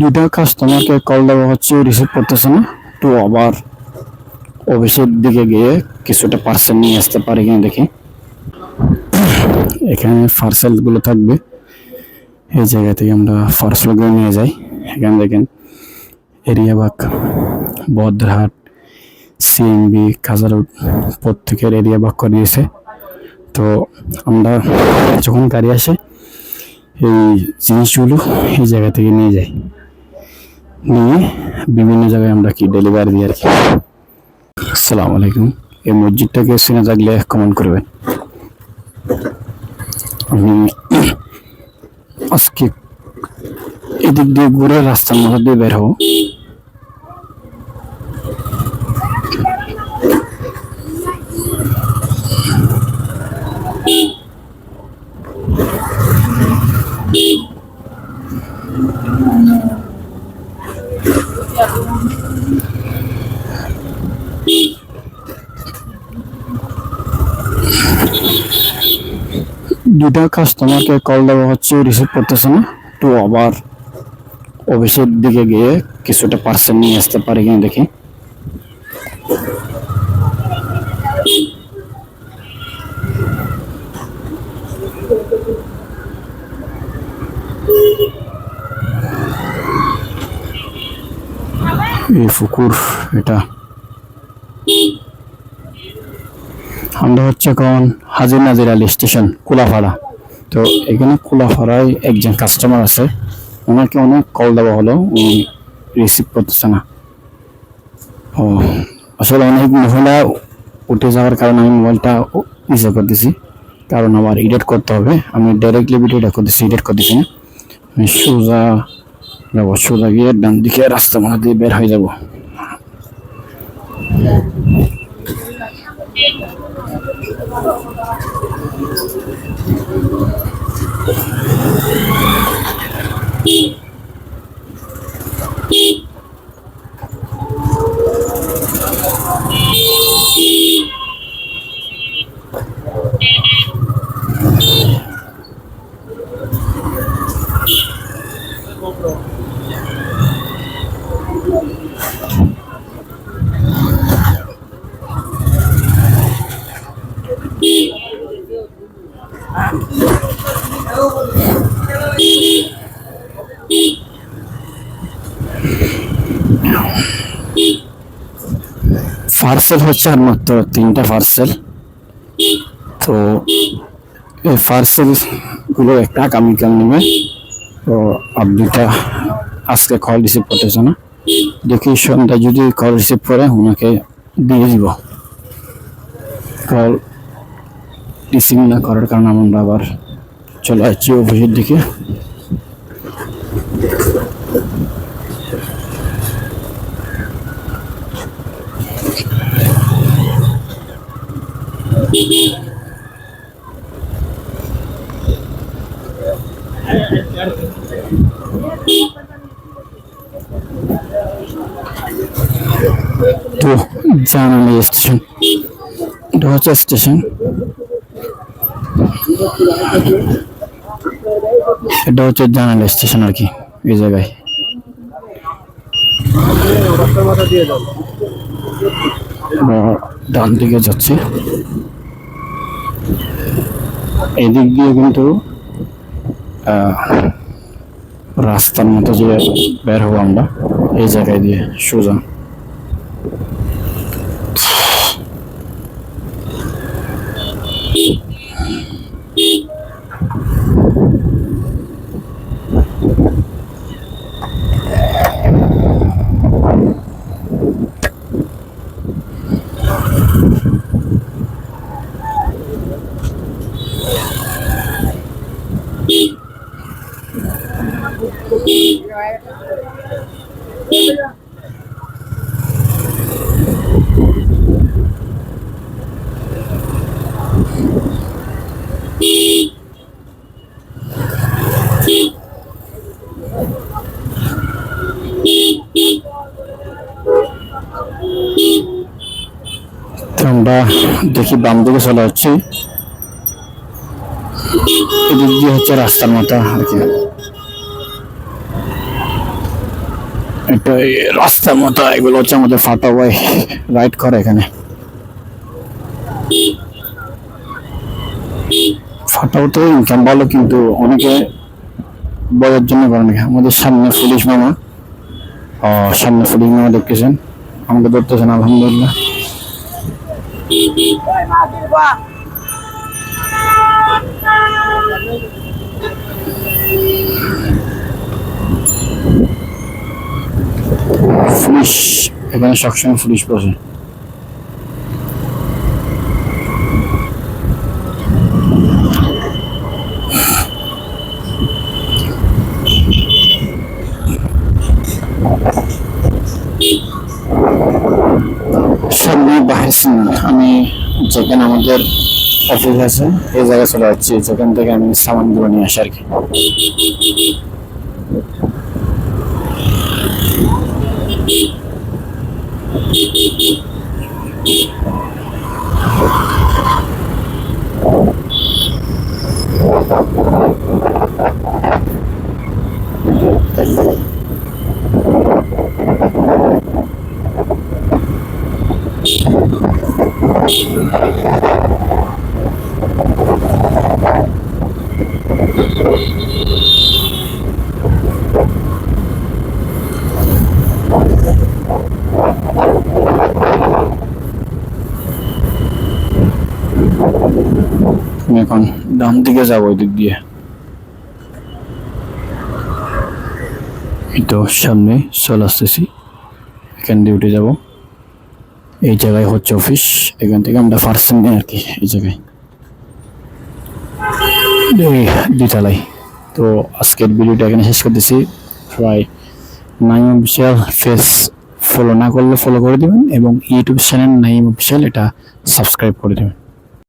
দুটা কাস্টমারকে কল দেওয়া হচ্ছে রিসিভ করতেছে না। তো আবার অফিসের দিকে গিয়ে কিছুটা পার্সেল নিয়ে আসতে পারি কিনা দেখি। এখানে পার্সেলগুলো থাকবে। এই জায়গা থেকে আমরা পার্সেলগুলো নিয়ে যাই। এখানে দেখেন এরিয়াবাগ বদ্রহাট সিএমবি কাজারুট প্রত্যেকের এরিয়া ভাগ করে দিয়েছে। তো আমরা যখন গাড়ি আসে এই জিনিসগুলো এই জায়গা থেকে নিয়ে যাই। নিয়ে বিভিন্ন জায়গায় আমরা কি ডেলিভারি দিই আর কি। আসসালামু আলাইকুম। এই মসজিদটাকে চিনে থাকলে কমেন্ট করবেন। আমি আজকে এদিক দিয়ে ঘুরে রাস্তার মধ্যে দিয়ে বের হব। দুটা কাস্টমারকে কল দেওয়া হচ্ছে রিসিভ করতেছে না। তো আবার অফিসের দিকে গিয়ে কিছুটা পার্সেল নিয়ে আসতে পারি কিনা দেখি। এই পুকুর এটা। আমরা হচ্ছে এখন হাজির নাজির আলী স্টেশন কুলাপাড়া তো এখানে কুলাপাড়ায় একজন কাস্টমার আছে। ওনাকে অনেক কল দেওয়া হলো, উনি রিসিভ করতেছে না। ও, আসলে অনেক মহিলা উঠে যাওয়ার কারণে আমি মোবাইলটা ইসে করতেছি। কারণ আমার এডিট করতে হবে। আমি ডাইরেক্টলি ভিডিওটা করতেছি এডিট করতেছি না। আমি সোজা যাব, সোজা গিয়ে ডান দিকে রাস্তা মনে দিয়ে বের হয়ে যাব। Thank you. পার্সেল হচ্ছে আর মাত্র তিনটা পার্সেল তো এই পার্সেলগুলো একটা আগামীকাল নেবে। তো আপনিটা আজকে কল রিসিভ করতেছে না। দেখি সন্ধ্যায় যদি কল রিসিভ করে, ওনাকে দিয়ে দিব। কল রিসিভ না করার কারণে আমরা আবার চলে যাচ্ছি অফিসের দিকে। তো জানালি স্টেশন এটা হচ্ছে স্টেশন। এটা হচ্ছে জানালি স্টেশন আর কি, এই জায়গায়। ডান দিকে যাচ্ছি। এদিক দিয়ে কিন্তু রাস্তার মতো যে বের হব আমরা, এই জায়গায় দিয়ে সোজা তো আমরা দেখি বাম দিকে চলে যাচ্ছি। এদিক দিয়ে হচ্ছে রাস্তার মতো আর কি। একটা রাস্তার মতো এগুলো হচ্ছে আমাদের ফাটা ভাই রাইড করে এখানে। ফাটাও তো ইনকাম ভালো, কিন্তু অনেকে বয়ের জন্য করে না। আমাদের সামনে পুলিশ মামা। সামনে পুলিশ মামা দেখতেছেন। আমাকে ধরতেছেন, আলহামদুলিল্লাহ। পুলিশ এখানে সবসময় পুলিশ বসে। আমি যেখানে আমাদের অফিস আছে, এই জায়গায় চলে যাচ্ছি। যেখান থেকে আমি সামানগুলো নিয়ে আসি আর কি আমি এখন ডান দিকে যাব ওই দিক দিয়ে এই তো সামনে চলে আসতেছি। এখান দিয়ে উঠে যাব। এই জায়গায় হচ্ছে অফিস এখান থেকে আমরা পার্সেন নেই আর কি এই জায়গায়। দুইতলায়। তো আজকের ভিডিওটা এখানে শেষ করতেছি। সবাই নাইম অফিসিয়াল ফেস ফলো না করলে ফলো করে দিবেন এবং ইউটিউব চ্যানেল নাইম অফিসিয়াল এটা সাবস্ক্রাইব করে দেবেন।